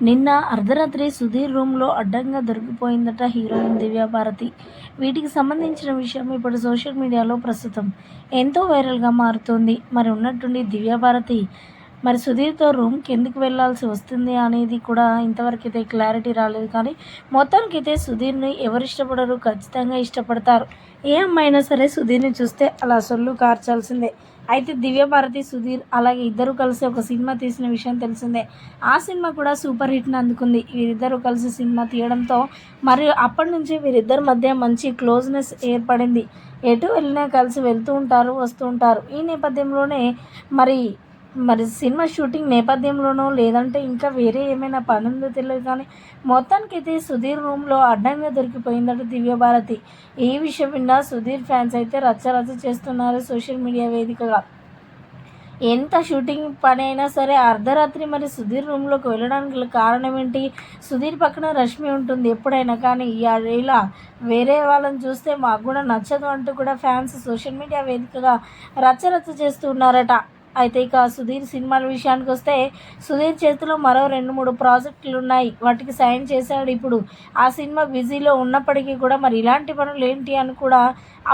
నిన్న అర్ధరాత్రి సుధీర్ రూమ్లో అడ్డంగా దొరికిపోయిందట హీరోయిన్ దివ్యాభారతి వీటికి సంబంధించిన విషయం ఇప్పుడు సోషల్ మీడియాలో ప్రస్తుతం ఎంతో వైరల్గా మారుతోంది. మరి ఉన్నట్టుండి దివ్యాభారతి మరి సుధీర్తో రూమ్ ఎందుకు వెళ్ళాల్సి వస్తుంది అనేది కూడా ఇంతవరకైతే క్లారిటీ రాలేదు. కానీ మొత్తానికైతే సుధీర్ని ఎవరు ఇష్టపడరు ఖచ్చితంగా ఇష్టపడతారు. ఏ అమ్మాయినా సరే సుధీర్ని చూస్తే అలా సొల్లు కార్చాల్సిందే. అయితే దివ్యభారతి సుధీర్ అలాగే ఇద్దరు కలిసి ఒక సినిమా తీసిన విషయం తెలిసిందే. ఆ సినిమా కూడా సూపర్ హిట్ని అందుకుంది. వీరిద్దరూ కలిసి సినిమా తీయడంతో మరియు అప్పటి నుంచి వీరిద్దరి మధ్య మంచి క్లోజ్నెస్ ఏర్పడింది. ఎటు వెళ్ళినా కలిసి వెళ్తూ ఉంటారు వస్తూ ఉంటారు. ఈ నేపథ్యంలోనే మరి మరి సినిమా షూటింగ్ నేపథ్యంలోనో లేదంటే ఇంకా వేరే ఏమైనా పనుందో తెలియదు కానీ మొత్తానికైతే సుధీర్ రూమ్లో అడ్డంగా దొరికిపోయిందట దివ్యభారతి. ఈ విషయం విన్నా సుధీర్ ఫ్యాన్స్ అయితే రచ్చరచ్చ చేస్తున్నారు సోషల్ మీడియా వేదికగా. ఎంత షూటింగ్ పని అయినా సరే అర్ధరాత్రి మరి సుధీర్ రూమ్లోకి వెళ్ళడానికి కారణం ఏంటి సుధీర్ పక్కన రష్మి ఉంటుంది ఎప్పుడైనా కానీ ఇలా వేరే వాళ్ళని చూస్తే మాకు కూడా నచ్చదు అంటూ కూడా ఫ్యాన్స్ సోషల్ మీడియా వేదికగా రచ్చ చేస్తూ ఉన్నారట. అయితే ఇక సుధీర్ సినిమాల విషయానికి వస్తే సుధీర్ చేతిలో మరో రెండు మూడు ప్రాజెక్టులు ఉన్నాయి వాటికి సైన్ చేశాడు ఇప్పుడు. ఆ సినిమా బిజీలో ఉన్నప్పటికీ కూడా మరి ఇలాంటి పనులు ఏంటి అని కూడా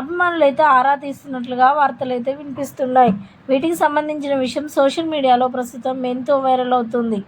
అభిమానులు అయితే ఆరా తీస్తున్నట్లుగా వార్తలు అయితే వినిపిస్తున్నాయి. వీటికి సంబంధించిన విషయం సోషల్ మీడియాలో ప్రస్తుతం ఎంతో వైరల్ అవుతుంది.